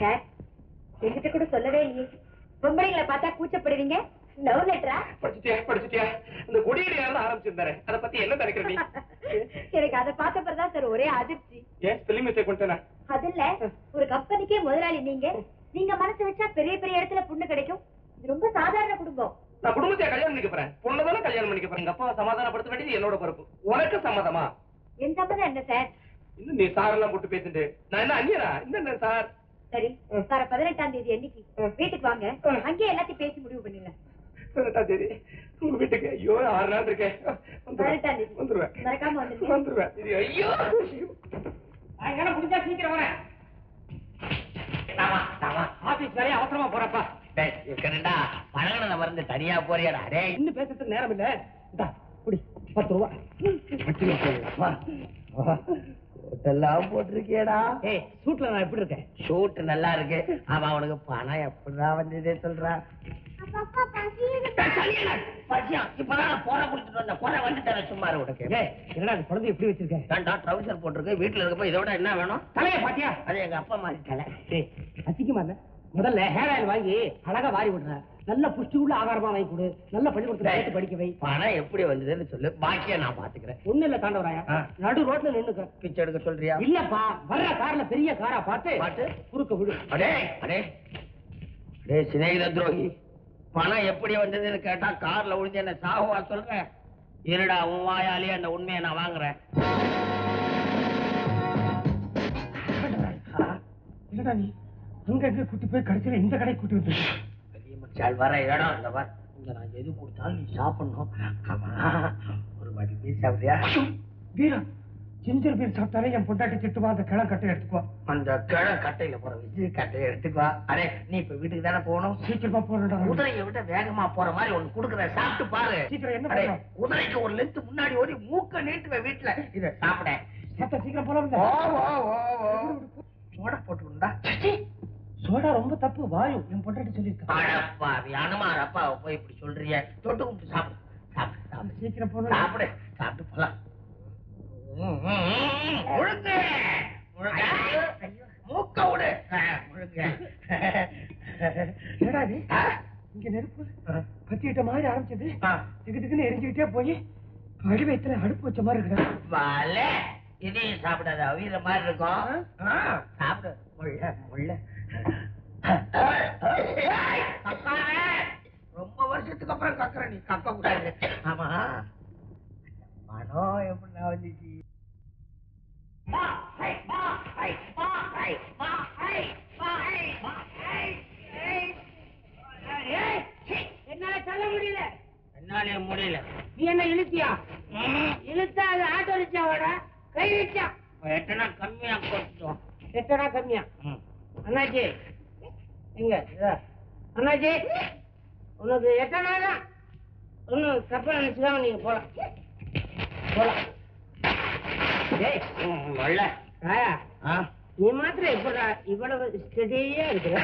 Sir என்கிட்ட கூட சொல்லவே இல்லையே. பொம்பளைங்களை பார்த்தா கூச்சப்படுவீங்க? லவ் லெட்டரா படிச்சுட்டியா? படிச்சுட்டியா? இந்த கொடியடியால ஆரம்பிச்சிருந்தாரு. அத பத்தி என்ன நினைக்கிற எனக்கு அதை பார்த்தப்பறம் தான் சார் ஒரே அதிர்ச்சி. ஏன் ஸ்பெல்லிங் மிஸ்டேக் பண்ணிட்டேனா? அது இல்ல ஒரு கம்பெனிக்கே முதலாளி நீங்க. நீங்க மனசு வச்சா பெரிய பெரிய இடத்துல பொண்ணு கிடைக்கும். இது ரொம்ப சாதாரண குடும்பம். நான் குடும்பத்தை கல்யாணம் பண்ணிக்க போறேன். பொண்ணுதானே கல்யாணம் பண்ணிக்க போறேன். எங்க அப்பாவை சமாதானப்படுத்த வேண்டியது என்னோட பொறுப்பு. உனக்கு சம்மதமா? என் சம்மதம் என்ன சார் இன்னும் நீ சார் எல்லாம் போட்டு பேசிட்டு? நான் என்ன அந்நியனா? இந்த என்ன சார் சரி வர பதினெட்டாம் தேதி அன்னைக்கு வீட்டுக்கு வாங்க. அங்கேயே எல்லாத்தையும் பேசி முடிவு பண்ணிடலாம். பதினெட்டாம் தேதி. உங்க வீட்டுக்கு ஐயோ ஆறு நாள் இருக்கேன். பதினெட்டாம் தேதி. வந்துருவேன் மறக்காம வந்துருவேன் இது ஐயோ அதனால முடிஞ்சா சீக்கிரம் வரேன். ஆபீஸ் வேலையை அவசரமா போறப்பா. இருக்கணும்டா பழகின மருந்து தனியா போறியாடா டே இன்னும் பேசுறதுக்கு நேரம் இல்ல. குடி. பத்து ரூபா. எல்லாம் போட்டிருக்கியடா. ஏய் சூட்ல நான் எப்படி இருக்கேன்? ஷூட் நல்லா இருக்கு. அவன் அவனுக்கு பணம் எப்படிடா வந்ததே சொல்றான் வீட்டுல இருக்கப்ப இதை விட என்ன வேணும்? தலைய பாத்தியா? அது எங்க அப்பா மாதிரி தலை இல்ல முதல்ல ஹேர் ஆயில் வாங்கி அழகா வாரி விடுறேன் நல்ல புஷ்டி உள்ள ஆகாரமா வாங்கி கொடு. நல்ல பள்ளிக்கூடத்துல சேர்த்து படிக்க வை. பணம் எப்படி வந்ததுன்னு சொல்லு. பாக்கிய நான் பாத்துக்கிறேன். ஒண்ணு இல்ல தாண்டவராயா. நடு ரோட்ல நின்னுக்க பிச்சை எடுக்க சொல்றியா? இல்லப்பா வர்ற கார்ல பெரிய காரா பார்த்து பார்த்து? குறுக்க விடு. அடே அடே. அடே சிநேகித துரோகி. பணம் எப்படி வந்ததுன்னு கேட்டா கார்ல விழுந்து என்ன சாகுவா சொல்ற? இருடா உன் வாயாலே அந்த உண்மையை நான் வாங்குறேன். என்னடா நீ? அங்க கூட்டி போய் கடைசியில இந்த கடை கூட்டி வந்து மச்சால் வர இடம். இந்த பார் இங்க நான் எது கொடுத்தாலும் நீ சாப்பிடணும். ஆமா. ஒரு மணி பீஸ் சாப்பிடுறியா? வீரா ஜிஞ்சர் பீர் சாப்பிட்டாலே என் பொண்டாட்டி திட்டுவா அந்த கிழ கட்டை எடுத்துக்குவா. அந்த கிழ கட்டையில போற வச்சு கட்டையை எடுத்துக்கோ அரே நீ இப்ப வீட்டுக்கு தானே போகணும்? சீக்கிரமா போறடா குதிரையை விட வேகமா போற மாதிரி ஒண்ணு குடுக்குறேன் சாப்பிட்டு பாரு. சீக்கிரம் என்ன? குதிரைக்கு ஒரு லென்த் முன்னாடி ஓடி மூக்க நீட்டுவேன் வீட்டுல. இத சாப்பிட. சீக்கிரம் போலாம் ஓ ஓ சோடா ரொம்ப தப்பு வாயு. என் பொண்டாட்டி சொல்லியிருக்கா. அடப்பாவி அனுமார் அப்பாவை போய் இப்படி சொல்றிய? தொட்டு கும்பிட்டு சாப்பிடு. சாப்பிடு சாப்பிடு. சீக்கிரம் போகணும் சாப்பிடு சாப்பிட்டு போலாம். முழுங்கு. மூக்க விடு. முழுங்க. என்னடா இது? இங்க நெருப்பு பத்திட்ட மாதிரி ஆரம்பிச்சது. திக்கு திக்குன்னு எரிஞ்சுக்கிட்டே போய் அடி வயித்துல அடுப்பு வச்ச மாதிரி இருக்குடா. வாலே, இதையும் சாப்பிடாத அவியற மாதிரி இருக்கும். ஆ, சாப்பிடு. முள்ள முள்ள. ரொம்ப வருஷத்துக்கு அப்புறம் கக்குற நீ கக்க கூடாது ஆமா. மனம் எப்படி வந்துச்சு? என்னால சொல்ல முடியல. என்னாலே முடியல. நீ என்ன இழுத்தியா? இழுத்தா அது ஆட்டோ ரிச்சாவோட கை ரிச்சா எட்டனா கம்மியா கொடுத்தோம் எட்டனா கம்மியா? அண்ணாச்சி எங்க? இதா. அண்ணாச்சி உனக்கு எட்டனா தான் ஒன்றும் தப்பா நினைச்சுக்காம நீங்க போலாம். போலாம். ஏய் நல்ல ராயா நீ மாத்திரம் எப்படா இவ்வளவு ஸ்டெடியா இருக்கிற?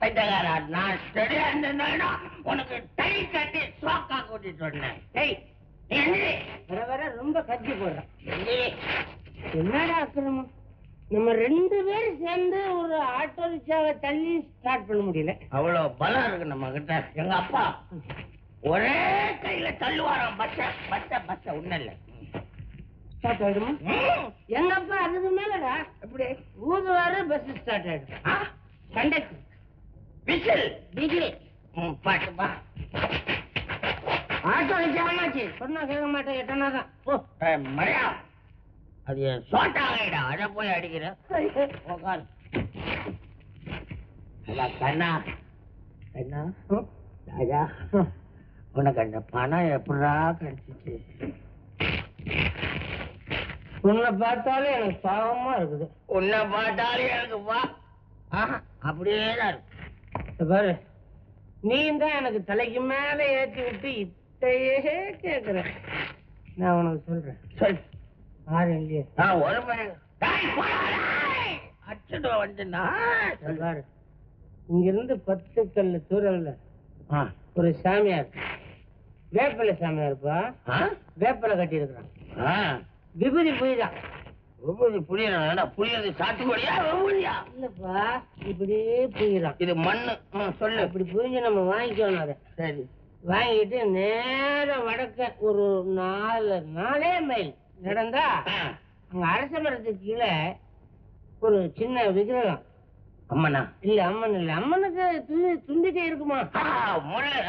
பைத்தியக்காரா, நான் steady ஆ இருந்தேன்னா உனக்கு டை கட்டி சோக்கா கூட்டிட்டு வந்தேன். எந்திரி. வர வர ரொம்ப கத்தி போடுறான். என்னடா அக்கிரமம்? நம்ம ரெண்டு பேரும் சேர்ந்து ஒரு ஆட்டோ ரிக்ஷாவை தள்ளி ஸ்டார்ட் பண்ண முடியல. அவ்வளவு பலம் இருக்கு நம்ம கிட்ட. எங்க அப்பா ஒரே கையில தள்ளுவாராம். பஸ்ஸ பஸ்ஸ பஸ்ஸ ஒண்ணு இல்ல. ஸ்டார்ட் ஆயிடுமா. எங்க அப்பா அதுக்கு மேலடா. எப்படி ஊதுவாரு பஸ் ஸ்டார்ட் ஆயிடும்? கண்டக்டர். விசில். டிகிரி ம், பாட்டு பா ஆட்டோ ரிக்ஷா என்னாச்சு சொன்னா கேட்க மாட்டேன். எட்டனா தான் மரியா. அது என் சோட்டாங்கடா அத போய் அடிக்கிறேன் உக்கார். அதான் கண்ணா. கண்ணா. ராஜா. உனக்கு அந்த பணம் எப்படா கிடைச்சிச்சு? உன்னை பார்த்தாலே எனக்கு பாவமா இருக்குது. உன்னை பார்த்தாலே எனக்கு வா. ஆஹா, அப்படியே தான் இருக்கு. பாரு. நீ தான் எனக்கு தலைக்கு மேல ஏத்தி விட்டு இத்தையே கேக்குற. நான் உனக்கு சொல்றேன். சொல். யாரும் இல்லையே ஒரு மணி. அடிச்சுட்டு வந்துன்னா இத பாரு இங்க இருந்து பத்து கல்லு தூரம்ல ஒரு சாமியார். வேப்பிலை சாமியார்ப்பா வேப்பிலை கட்டி இருக்கிறான் விபூதி பூஜை ரொம்ப புரியல புரியுது சாத்துக்குடியா ரொம்படியா இல்லப்பா இப்படியே புரியுறான் இது மண்ணு. சொல்லு. அப்படி புரிஞ்சு நம்ம வாங்கிக்கணும் அதை. சரி. வாங்கிட்டு நேர வடக்க ஒரு நாலு நாலே மைல். நடந்தா. அங்க அரச மரத்துக்கு கீழே ஒரு சின்ன விக்கிரகம். அம்மனா? இல்ல அம்மன் இல்ல. அம்மனுக்கு து- தும்பிக்கை இருக்குமா?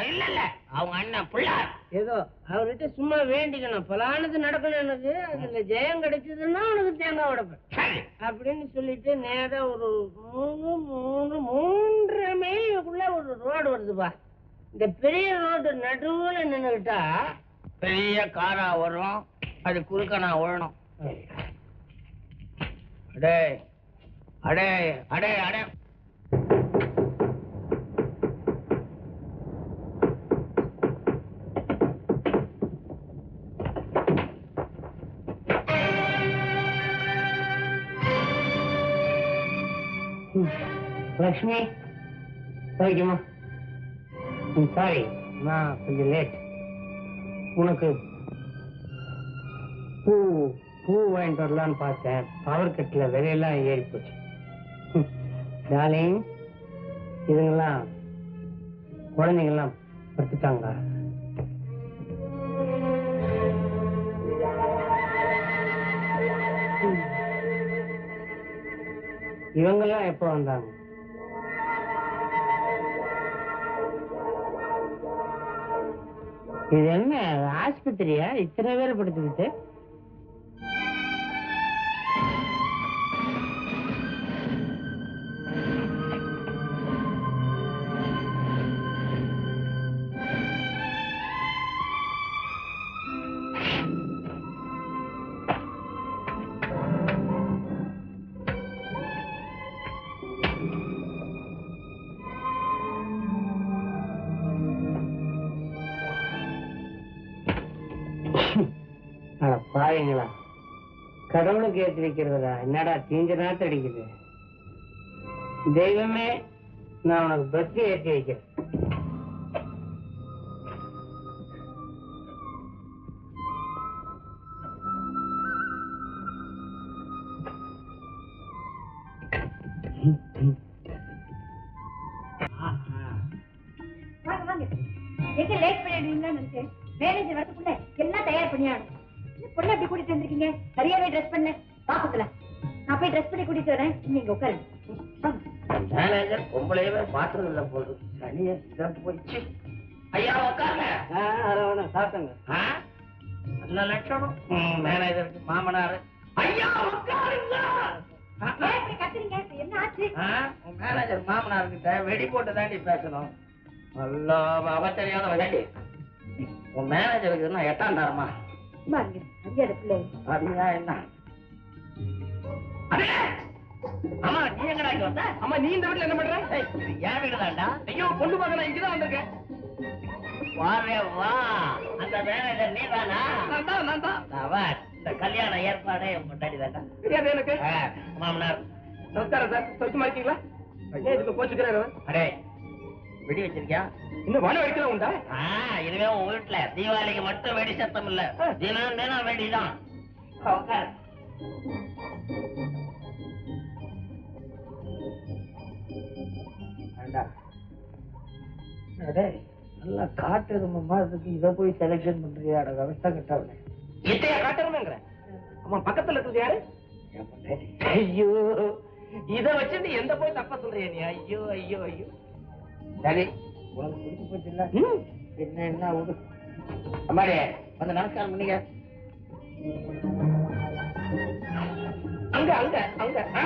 இல்ல இல்ல அவங்க அண்ணன் பிள்ளார். ஏதோ அவர்கிட்ட சும்மா வேண்டிக்கணும். பலானது நடக்கணும் எனக்கு. அதுல ஜெயம் கிடைச்சதுன்னா உனக்கு தேங்காய் உடைப்பேன். அப்படின்னு சொல்லிட்டு நேரா ஒரு மூணு மூணு மூன்றரை மைலுக்குள்ள ஒரு ரோடு வருதுப்பா இந்த பெரிய ரோடு நடுவுல நின்னுகிட்டா பெரிய காரா வரும். அது குறுக்க நான் ஓழணும் அடே அடே அடே அடே. லக்ஷ்மி வைக்குமா சாரி நான் கொஞ்சம் லேட் உனக்கு பூ பூ வாங்கிட்டு வரலான்னு பார்த்தேன். பவர் கட்டில் விலையெல்லாம் ஏறி போச்சு. டார்லிங் இதுங்கெல்லாம் குழந்தைங்கெல்லாம் படுத்துட்டாங்க. இவங்கெல்லாம் எப்போ வந்தாங்க? இது என்ன ஆஸ்பத்திரியா? இத்தனை பேர் படுத்துக்கிட்டு? அட பாருங்களா கடவுளுக்கு ஏற்றி வைக்கிறதா என்னடா தீஞ்ச நேரத்தை அடிக்குது. தெய்வமே நான் உனக்கு பஸ் ஏற்றி வைக்கிறேன். வாங்க வாங்க. எங்க லேட் பண்ணிடுவீங்கன்னு நினைச்சேன். மேனேஜர் வரதுக்குள்ள எல்லாம் தயார் பண்ணியாடும் பொண்ணு அப்படி கூட்டிட்டு வந்திருக்கீங்க? சரியாவே ட்ரெஸ் பண்ணல பாப்பக்கலாம் நான் போய் ட்ரெஸ் பண்ணி கூட்டிட்டு வரேன். நீங்க உட்காருங்க வாங்க. மேனேஜர் பொம்பளையவே பாத்துறது இல்ல இருக்கு. சனியே இதை போயிடுச்சு ஐயா உட்காருங்க. சாப்பிட்டங்க. ஆ? நல்ல லட்சணம் மேனேஜருக்கு மாமனாரு. ஐயா உட்காருங்க. என்ன ஆச்சு? மேனேஜர் மாமனார்கிட்ட வெடி போட்டு தாண்டி பேசணும். நல்லா அவ தெரியாத விளையாடி உன் மேனேஜருக்கு நான் எட்டாம் தரமா? பிள்ளை என்ன! அம்மா நீ எங்கடா இங்க வந்த? அம்மா நீ இந்த வீட்டுல என்ன பண்ற? இது என் ஐயோ பொண்ணு பார்க்க நான் இங்கதான் வந்திருக்கேன். வா. அந்த மேனேஜர் நீ தானா? நான் தான் நான் தான் அவன் இந்த கல்யாண ஏற்பாடே முன்னாடி தான்டா. தெரியாது எனக்கு. மாமனார். நமஸ்காரம் சார். ஏன் இதுக்கு கோச்சுக்கிறாரு? அடே வெடி வச்சிருக்கியா? இன்னும் வன வெடிக்கலாம் உண்டா? இனிமே உன் வீட்டுல தீபாவளிக்கு மட்டும் வெடி சத்தம் இல்ல. தினம் தினம் வெடிதான். நல்லா காட்டு எருமை மாதிரி இதை போய் செலக்ஷன் பண்றியா? விவசாய கட்டவனே இத்தையா காட்டணுமேங்கிற. அம்மா பக்கத்துல இருக்குது யாரு. ஐயோ இத வச்சுட்டு எந்த போய் தப்பா சொல்றியா நீ? ஐயோ ஐயோ ஐயோ. சரி. உனக்கு பிடிச்சு போச்சு இல்ல. என்ன என்ன விடு அம்மாடி வந்து நமஸ்காரம் பண்ணிக்க. அங்க அங்க அங்க. ஆ.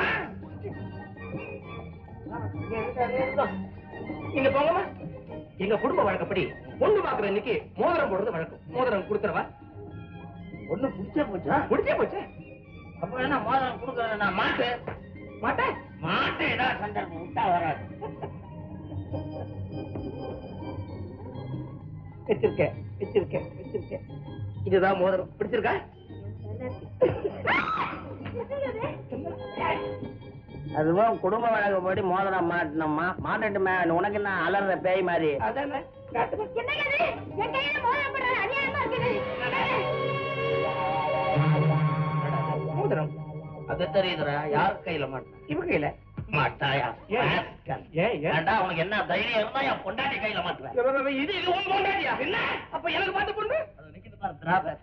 இங்க போங்கம்மா. எங்க குடும்ப வழக்கப்படி பொண்ணு பாக்குற இன்னைக்கு மோதிரம் போடுறது வழக்கம். மோதிரம் கொடுத்துறவா ஒண்ணு புடிச்சா போச்சா? முடிச்சே போச்சு. அப்ப என்ன மோதிரம் கொடுக்கறது நான் மாட்டு? மாட்டேன் மாட்டு ஏதாவது சந்தர்ப்பம் விட்டா வராது. வச்சிருக்கேன் வச்சிருக்கேன் வச்சிருக்கேன். இதுதான் மோதிரம். பிடிச்சிருக்கா? அதுவும் குடும்ப வழக்கப்படி மோதிரம் மாட்டணும்மா. மாட்டிட்டு மே உனக்கு என்ன அலற பேய் மாதிரி? மோதிரம் மோதிரம். உனக்கு தெரியுதுடா யார் கையில மாட்டேன்? இவ கையில. மாட்டாயா? உனக்கு என்ன தைரியம் இருந்தா என் பொண்டாட்டி கையில மாட்டுவேன் இது இது உன் பொண்டாட்டியா? என்ன? அப்ப எனக்கு பார்த்து பொண்ணு அது நிக்குது பாரு திராவிட